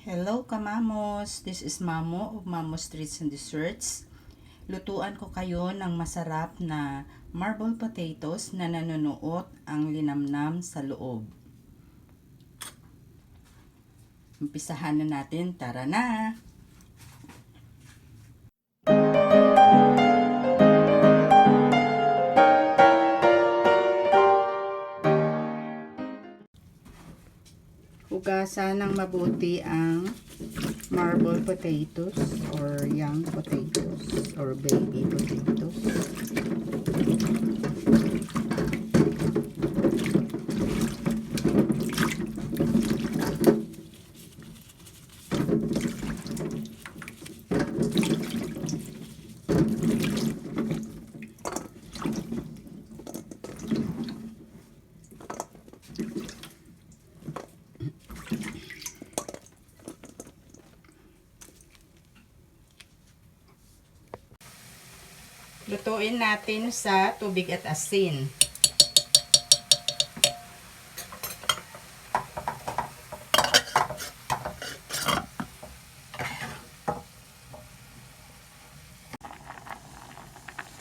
Hello kamamos! This is Mamo of Mamo Streets and Desserts. Lutuan ko kayo ng masarap na marble potatoes na nanunuot ang linamnam sa loob. Umpisahan na natin. Tara na! Hugasan ng mabuti ang marble potatoes or young potatoes or baby potatoes. Lutuin natin sa tubig at asin.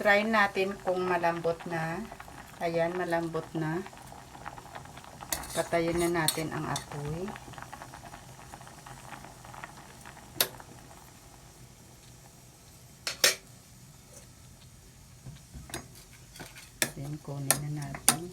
Try natin kung malambot na. Ayan, malambot na. Patayin na natin ang apoy. Then, kunin na natin.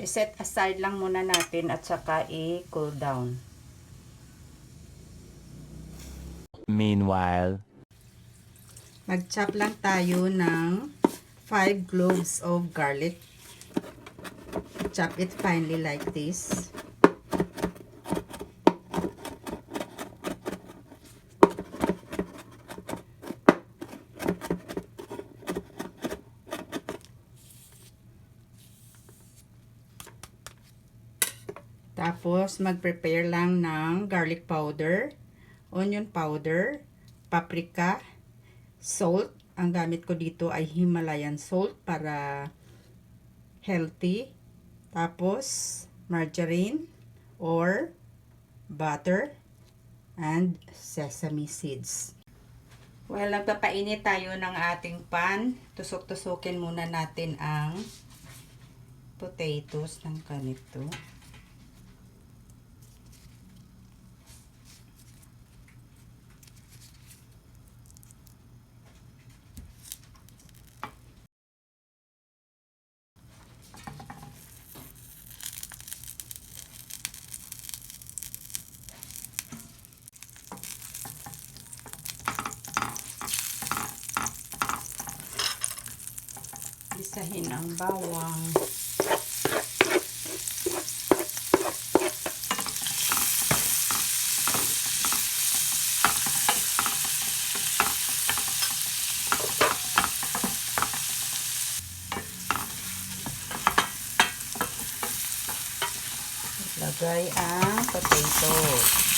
I-set aside lang muna natin at saka i-cool down. Meanwhile, Mag-chop lang tayo ng 5 cloves of garlic. Chop it finely like this. Tapos, mag-prepare lang ng garlic powder, onion powder, paprika, salt. Ang gamit ko dito ay Himalayan salt para healthy. Tapos, margarine or butter and sesame seeds. Well, nagpapainit tayo ng ating pan. Tusok-tusukin muna natin ang potatoes ng ganito. Isahin ang bawang. Lagay ang potatoes.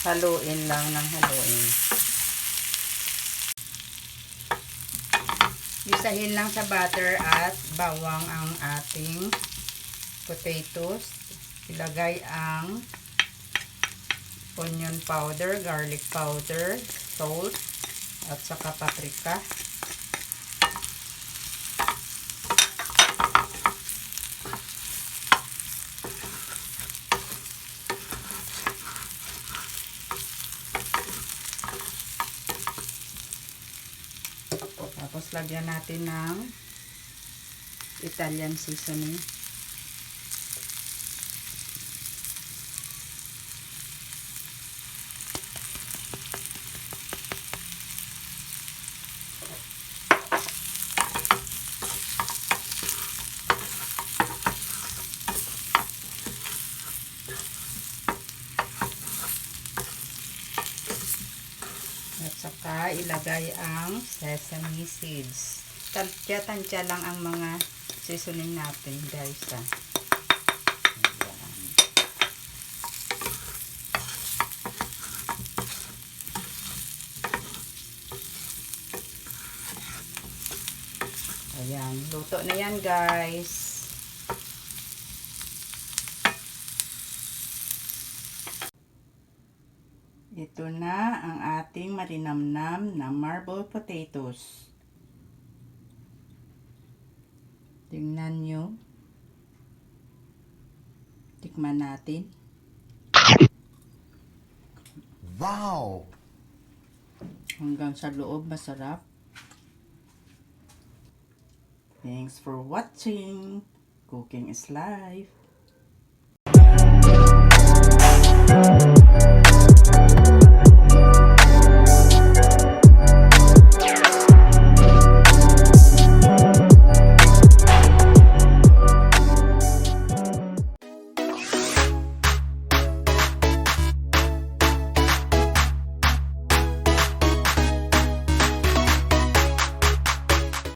Haluin lang ng haluin. Isahin lang sa butter at bawang ang ating potatoes. Ilagay ang onion powder, garlic powder, salt, at saka paprika. Tapos lagyan natin ng Italian seasoning. Ilagay ang sesame seeds. Tansya-tansya lang ang mga seasoning natin guys. Ah. Ayan. Ayan, luto na yan guys. Ito na ang ating marinamnam na marble potatoes. Tingnan nyo. Tikman natin. Wow! Hanggang sa loob, masarap. Thanks for watching. Cooking is life.